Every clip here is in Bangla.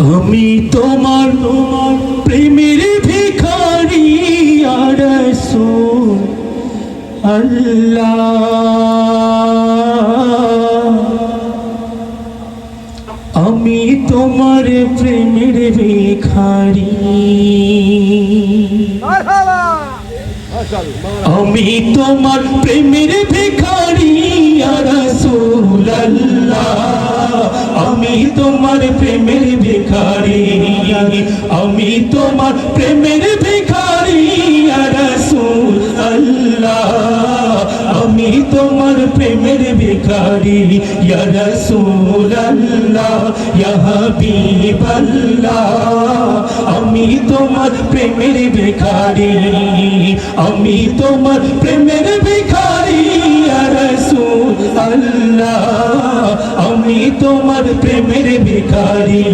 আমি তোমার তোমার প্রেমের ভিখারি আর আল্লাহ। আমি তোমার প্রেমের ভিখারি। আমি তোমার প্রেমের ভিখারি আমি তোমার প্রেমের ভিখারি, আমি তোমার প্রেমের ভিখারি রসুল আল্লাহ আমি তোমার প্রেমের ভিখারি রসুল আল্লাহ হাবিবাল্লাহ। আমি তোমার প্রেমের ভিখারি, আমি তোমার প্রেমের ভিখারি রসুল আল্লাহ আমি তোমার প্রেমের ভিখারি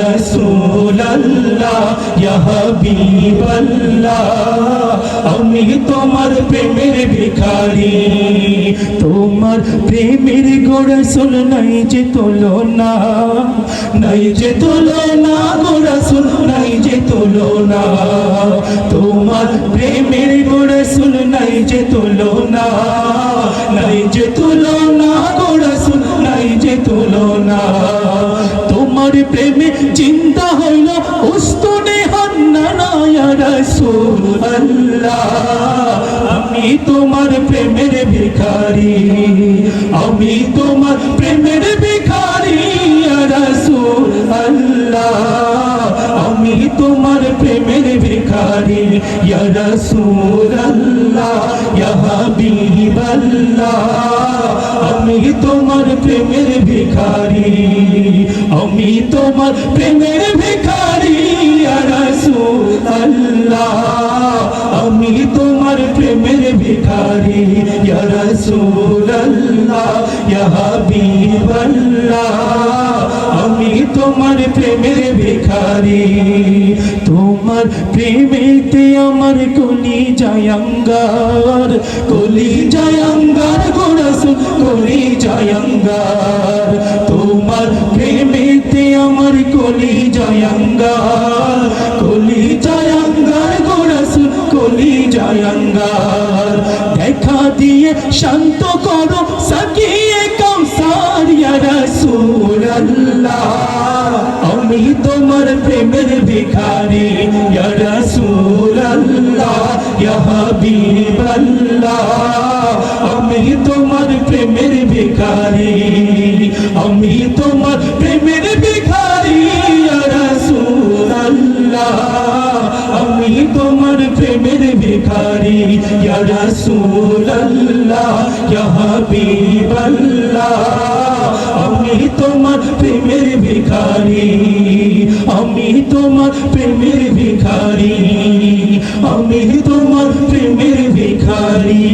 রসুল আল্লাহ হাবিবাল্লাহ। আমি তোমার প্রেমের ভিখারি, তোমার প্রেমের গোড়া শুন, নাই যে তোলো না নাই যে তোলো না গোড়া শুন নাই যে তোলো না তোমার প্রেমের গোড়া শুন, নাই যে তোলো না নাই যে তোলো প্রেমে চিন্তা হইল, উস্তনে আমি তোমার প্রেমের ভিখারি, আমি তোমার প্রেমের ভিখারি রসুল আল্লাহ আমি তোমার প্রেমের ভিখারি রসুল আল্লাহ আমি তোমার প্রেমের ভিখারি আমি তোমার প্রেমের ভিখারি রসুল আল্লাহ। আমি তোমার প্রেমের ভিখারি রসুল আল্লাহ হাবিব আল্লাহ। আমি তোমার প্রেমের ভিখারি, তোমার প্রেমেতে আমার কলি জায়াঙ্গার কলি জায়াঙ্গার গোরসুল কলি জায়াঙ্গার তোমার প্রেমেতে আমার কলি জায়াঙ্গার কলি জায়াঙ্গার গোরসুল কলি জায়াঙ্গার দেখা দিয়ে শান্ত করো, সাকিয়ে কৌসার ইয়া আমি তোমার প্রেমের ভিখারি আমি তোমার প্রেমের ভিখারি, আমি তোমার ভিখারি ইয়া রাসূলুল্লাহ ইয়া হাবিবাল্লাহ, আমি তোমার প্রেমের ভিখারি, আমি তোমার প্রেমের ভিখারি, আমি তোমার প্রেমের ভিখারি।